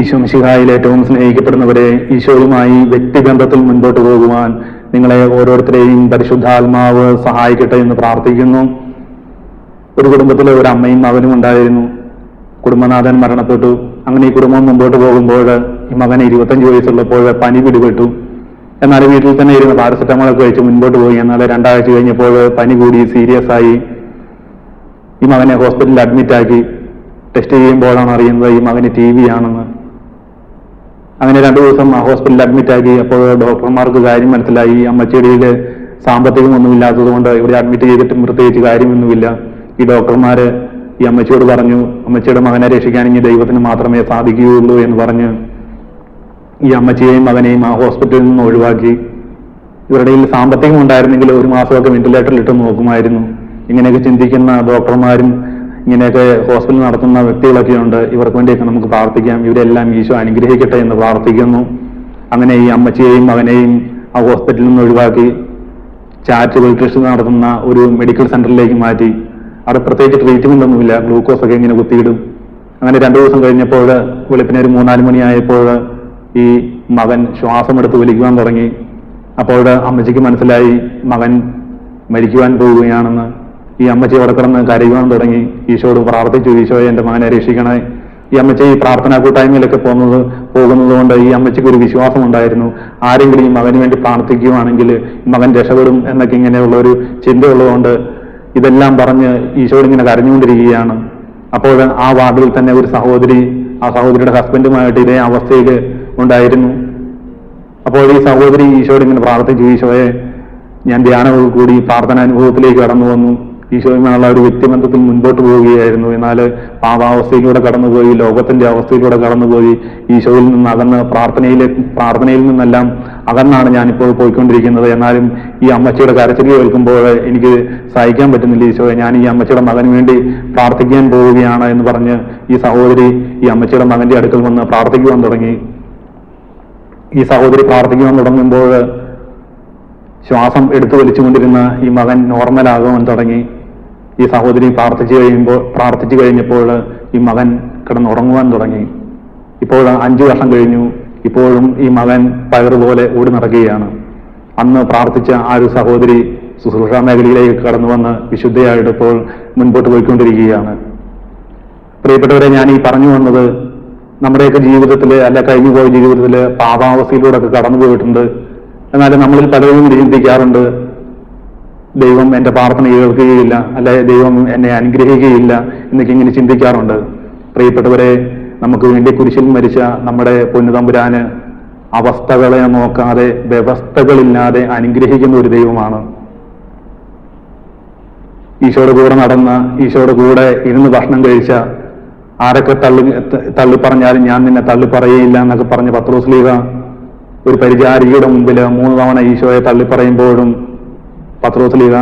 ഈശോ മിശിഹായിൽ ഏറ്റവും സ്നേഹിക്കപ്പെടുന്നവരെ ഈശോയുമായി വ്യക്തിബന്ധത്തിൽ മുൻപോട്ട് പോകുവാൻ നിങ്ങളെ ഓരോരുത്തരെയും പരിശുദ്ധാത്മാവ് സഹായിക്കട്ടെ എന്ന് പ്രാർത്ഥിക്കുന്നു. ഒരു കുടുംബത്തിലെ ഒരു അമ്മയും മകനും ഉണ്ടായിരുന്നു. കുടുംബനാഥൻ മരണപ്പെട്ടു. അങ്ങനെ ഈ കുടുംബം മുമ്പോട്ട് പോകുമ്പോൾ ഈ മകൻ ഇരുപത്തഞ്ച് വയസ്സുള്ളപ്പോൾ പനി പിടിപെട്ടു. എന്നാൽ വീട്ടിൽ തന്നെ ഇരുന്ന് പാരസെറ്റമോളൊക്കെ കഴിച്ച് മുൻപോട്ട് പോയി. എന്നാൽ രണ്ടാഴ്ച കഴിഞ്ഞപ്പോൾ പനി കൂടി സീരിയസ് ആയി. ഈ മകനെ ഹോസ്പിറ്റലിൽ അഡ്മിറ്റ് ആക്കി ടെസ്റ്റ് ചെയ്യുമ്പോഴാണ് അറിയുന്നത് ഈ മകന് ടി വി ആണെന്ന്. അങ്ങനെ രണ്ടു ദിവസം ഹോസ്പിറ്റലിൽ അഡ്മിറ്റ് ആക്കി അപ്പോൾ ഡോക്ടർമാർക്ക് കാര്യം മനസ്സിലായി. അമ്മച്ചേടിയിൽ സാമ്പത്തികം ഒന്നുമില്ലാത്തത് കൊണ്ട് ഇവിടെ അഡ്മിറ്റ് ചെയ്തിട്ടും പ്രത്യേകിച്ച് കാര്യമൊന്നുമില്ല. ഈ ഡോക്ടർമാര് ഈ അമ്മച്ചിയോട് പറഞ്ഞു അമ്മച്ചിയുടെ മകനെ രക്ഷിക്കാൻ ഇനി ദൈവത്തിന് മാത്രമേ സാധിക്കുകയുള്ളൂ എന്ന് പറഞ്ഞ് ഈ അമ്മച്ചിയെയും മകനെയും ആ ഹോസ്പിറ്റലിൽ നിന്ന് ഒഴിവാക്കി. ഇവരുടെ സാമ്പത്തികം ഉണ്ടായിരുന്നെങ്കിൽ ഒരു മാസമൊക്കെ വെന്റിലേറ്ററിൽ ഇട്ട് നോക്കുമായിരുന്നു. ഇങ്ങനെയൊക്കെ ചിന്തിക്കുന്ന ഡോക്ടർമാരും ഇങ്ങനെയൊക്കെ ഹോസ്പിറ്റൽ നടത്തുന്ന വ്യക്തികളൊക്കെ ഉണ്ട്. ഇവർക്ക് വേണ്ടിയൊക്കെ നമുക്ക് പ്രാർത്ഥിക്കാം. ഇവരെല്ലാം ഈശോ അനുഗ്രഹിക്കട്ടെ എന്ന് പ്രാർത്ഥിക്കുന്നു. അങ്ങനെ ഈ അമ്മച്ചിയെയും മകനെയും ആ ഹോസ്പിറ്റലിൽ നിന്ന് ഒഴിവാക്കി ചാരിറ്റബിൾ ട്രസ്റ്റ് നടത്തുന്ന ഒരു മെഡിക്കൽ സെന്ററിലേക്ക് മാറ്റി. അവിടെ പ്രത്യേകിച്ച് ട്രീറ്റ്മെന്റ് ഒന്നുമില്ല. ഗ്ലൂക്കോസ് ഒക്കെ ഇങ്ങനെ കുത്തിയിടും. അങ്ങനെ രണ്ടു ദിവസം കഴിഞ്ഞപ്പോൾ വെളുപ്പിനെ ഒരു മൂന്നാൽ മണിയായപ്പോൾ ഈ മകൻ ശ്വാസം എടുത്ത് വലിക്കുവാൻ തുടങ്ങി. അപ്പോൾ അമ്മച്ചിക്ക് മനസ്സിലായി മകൻ മരിക്കുവാൻ പോവുകയാണെന്ന്. ഈ അമ്മച്ചി അവിടെ കിടന്ന് കരയുവാൻ തുടങ്ങി. ഈശോട് പ്രാർത്ഥിച്ചു ഈശോയെ എന്റെ മകനെ രക്ഷിക്കണേ ഈ അമ്മച്ചി ഈ പ്രാർത്ഥനാ കൂട്ടായ്മയിലൊക്കെ പോകുന്നത് പോകുന്നത് കൊണ്ട് ഈ അമ്മച്ചിക്ക് ഒരു വിശ്വാസം ഉണ്ടായിരുന്നു ആരെങ്കിലും ഈ മകന് വേണ്ടി പ്രാർത്ഥിക്കുകയാണെങ്കിൽ മകൻ രക്ഷപ്പെടും എന്നൊക്കെ ഇങ്ങനെയുള്ള ഒരു ചിന്തയുള്ളതുകൊണ്ട് ഇതെല്ലാം പറഞ്ഞ് ഈശോട് ഇങ്ങനെ കരഞ്ഞുകൊണ്ടിരിക്കുകയാണ്. അപ്പോൾ ആ വാർഡിൽ തന്നെ ഒരു സഹോദരി ആ സഹോദരിയുടെ ഹസ്ബൻഡുമായിട്ട് ഇതേ അവസ്ഥയിൽ ഉണ്ടായിരുന്നു. അപ്പോൾ ഈ സഹോദരി ഈശോട് ഇങ്ങനെ പ്രാർത്ഥിച്ചു ഈശോയെ ഞാൻ ധ്യാനവും കൂടി പ്രാർത്ഥനാനുഭവത്തിലേക്ക് കടന്നു വന്നു. ഈശോയുമായുള്ള ഒരു വ്യക്തിബന്ധത്തിൽ മുൻപോട്ട് പോവുകയായിരുന്നു. എന്നാൽ പാപാവസ്ഥയിലൂടെ കടന്നുപോയി ലോകത്തിന്റെ അവസ്ഥയിലൂടെ കടന്നുപോയി ഈശോയിൽ നിന്ന് അകന്ന് പ്രാർത്ഥനയിലേക്ക് പ്രാർത്ഥനയിൽ നിന്നെല്ലാം അകന്നാണ് ഞാനിപ്പോൾ പോയിക്കൊണ്ടിരിക്കുന്നത്. എന്നാലും ഈ അമ്മച്ചിയുടെ കരച്ചിൽ കേൾക്കുമ്പോൾ എനിക്ക് സഹിക്കാൻ പറ്റുന്നില്ല ഈശോയെ ഞാൻ ഈ അമ്മച്ചിയുടെ മകന് വേണ്ടി പ്രാർത്ഥിക്കാൻ പോവുകയാണ് എന്ന് പറഞ്ഞ് ഈ സഹോദരി ഈ അമ്മച്ചിയുടെ മകന്റെ അടുക്കൽ വന്ന് പ്രാർത്ഥിക്കുവാൻ തുടങ്ങി. ഈ സഹോദരി പ്രാർത്ഥിക്കുവാൻ തുടങ്ങുമ്പോൾ ശ്വാസം എടുത്തു വലിച്ചുകൊണ്ടിരുന്ന ഈ മകൻ നോർമലാകുവാൻ തുടങ്ങി. ഈ സഹോദരി പ്രാർത്ഥിച്ചു കഴിയുമ്പോൾ പ്രാർത്ഥിച്ചു കഴിഞ്ഞപ്പോൾ ഈ മകൻ കിടന്നുറങ്ങുവാൻ തുടങ്ങി. ഇപ്പോൾ അഞ്ചു വർഷം കഴിഞ്ഞു. ഇപ്പോഴും ഈ മകൻ പയറുപോലെ ഓടി നടക്കുകയാണ് അന്ന് പ്രാർത്ഥിച്ച ആ ഒരു സഹോദരി ശുശ്രൂഷ മേഖലയിലേക്ക് കടന്നു വന്ന് വിശുദ്ധയായിട്ട് ഇപ്പോൾ മുൻപോട്ട് പോയിക്കൊണ്ടിരിക്കുകയാണ്. പ്രിയപ്പെട്ടവരെ ഞാൻ ഈ പറഞ്ഞു വന്നത് നമ്മുടെയൊക്കെ ജീവിതത്തിൽ അല്ല കഴിഞ്ഞു പോയ ജീവിതത്തിൽ പാപാവസ്ഥയിലൂടെ ഒക്കെ കടന്നു പോയിട്ടുണ്ട് എന്നാലും നമ്മളിൽ പലരും ചിന്തിക്കാറുണ്ട് ദൈവം എന്റെ പ്രാർത്ഥന കേൾക്കുകയില്ല അല്ലെ ദൈവം എന്നെ അനുഗ്രഹിക്കുകയില്ല എന്നൊക്കെ ഇങ്ങനെ ചിന്തിക്കാറുണ്ട്. പ്രിയപ്പെട്ടവരെ നമുക്ക് വേണ്ടി കുരിശിൽ മരിച്ച നമ്മുടെ പൊന്നുതമ്പുരാന് അവസ്ഥകളെ നോക്കാതെ വ്യവസ്ഥകളില്ലാതെ അനുഗ്രഹിക്കുന്ന ഒരു ദൈവമാണ്. ഈശോയുടെ കൂടെ നടന്ന ഈശോയുടെ കൂടെ ഇരുന്ന് ഭക്ഷണം കഴിച്ച ആരൊക്കെ തള്ളി തള്ളി പറഞ്ഞാലും ഞാൻ നിന്നെ തള്ളി പറയില്ല എന്നൊക്കെ പത്രോസ് പത്രോസ്ലീഹ ഒരു പരിചാരികയുടെ മുമ്പിൽ മൂന്ന് തവണ ഈശോയെ തള്ളി പറയുമ്പോഴും പത്രോസ്ലീഹ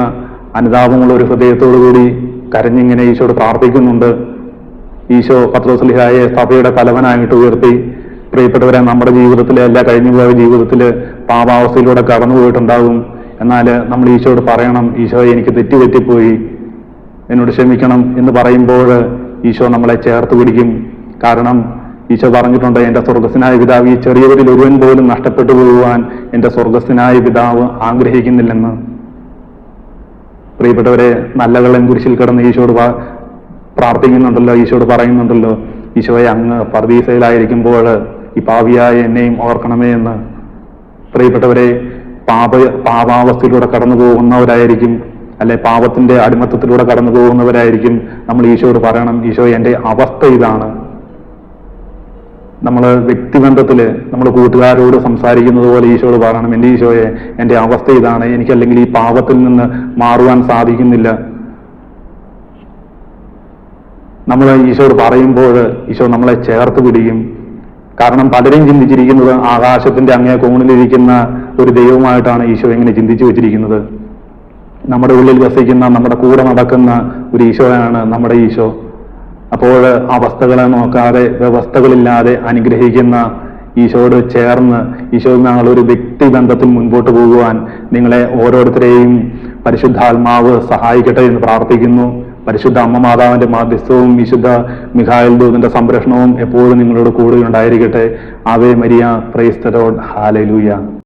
അനുതാപമുള്ള ഒരു ഹൃദയത്തോടു കൂടി കരഞ്ഞിങ്ങനെ ഈശോട് പ്രാർത്ഥിക്കുന്നുണ്ട്. ഈശോ പത്രോസ്ലിഹായെ സഭയുടെ തലവനായിട്ട് ഉയർത്തി പ്രിയപ്പെട്ടവരെ നമ്മുടെ ജീവിതത്തിലെ എല്ലാ കഴിഞ്ഞുപോയ ജീവിതത്തിൽ പാപാവസ്ഥയിലൂടെ കടന്നു പോയിട്ടുണ്ടാകും എന്നാൽ നമ്മൾ ഈശോയോട് പറയണം ഈശോ എനിക്ക് തെറ്റി തെറ്റിപ്പോയി എന്നോട് ക്ഷമിക്കണം എന്ന് പറയുമ്പോൾ ഈശോ നമ്മളെ ചേർത്ത് പിടിക്കും. കാരണം ഈശോ പറഞ്ഞിട്ടുണ്ട് എന്റെ സ്വർഗസ്നായ പിതാവ് ഈ ചെറിയവരിൽ ഒരുവൻ പോലും നഷ്ടപ്പെട്ടു പോകുവാൻ എന്റെ സ്വർഗസ്നായ പിതാവ് ആഗ്രഹിക്കുന്നില്ലെന്ന്. പ്രിയപ്പെട്ടവരെ നല്ല വെള്ളം കുരിശിൽ കിടന്ന് ഈശോട് പ്രാർത്ഥിക്കുന്നുണ്ടല്ലോ ഈശോട് പറയുന്നുണ്ടല്ലോ ഈശോയെ അങ്ങ് പർദീസയിലായിരിക്കുമ്പോൾ ഈ പാവിയായ എന്നെയും ഓർക്കണമേ എന്ന്. പ്രിയപ്പെട്ടവരെ പാപ പാപാവസ്ഥയിലൂടെ കടന്നു പോകുന്നവരായിരിക്കും അല്ലെ പാപത്തിന്റെ അടിമത്തത്തിലൂടെ കടന്നു പോകുന്നവരായിരിക്കും നമ്മൾ ഈശോട് പറയണം ഈശോ എന്റെ അവസ്ഥ ഇതാണ്. നമ്മൾ വ്യക്തിബന്ധത്തിൽ നമ്മൾ കൂട്ടുകാരോട് സംസാരിക്കുന്നത് പോലെ ഈശോട് പറയണം എന്റെ ഈശോയെ എന്റെ അവസ്ഥ ഇതാണ്. എനിക്കല്ലെങ്കിൽ ഈ പാപത്തിൽ നിന്ന് മാറുവാൻ സാധിക്കുന്നില്ല. നമ്മൾ ഈശോട് പറയുമ്പോൾ ഈശോ നമ്മളെ ചേർത്ത് പിടിക്കും. കാരണം പലരും ചിന്തിച്ചിരിക്കുന്നത് ആകാശത്തിന്റെ അങ്ങേ കോണിലിരിക്കുന്ന ഒരു ദൈവമായിട്ടാണ് ഈശോ എങ്ങനെ ചിന്തിച്ചു വെച്ചിരിക്കുന്നത്. നമ്മുടെ ഉള്ളിൽ വസിക്കുന്ന നമ്മുടെ കൂടെ നടക്കുന്ന ഒരു ഈശോയാണ് നമ്മുടെ ഈശോ. അപ്പോൾ അവസ്ഥകളെ നോക്കാതെ വ്യവസ്ഥകളില്ലാതെ അനുഗ്രഹിക്കുന്ന ഈശോയോട് ചേർന്ന് ഈശോയുമായുള്ള ഒരു വ്യക്തിബന്ധത്തിൽ മുൻപോട്ട് പോകുവാൻ നിങ്ങളെ ഓരോരുത്തരെയും പരിശുദ്ധാത്മാവ് സഹായിക്കട്ടെ എന്ന് പ്രാർത്ഥിക്കുന്നു. പരിശുദ്ധ അമ്മ മാതാവിന്റെ മാധ്യസ്ഥവും വിശുദ്ധ മിഖായൽ ദൂതന്റെ സംരക്ഷണവും എപ്പോഴും നിങ്ങളോട് കൂടെ ഉണ്ടായിരിക്കട്ടെ. Ave Maria praise the Lord hallelujah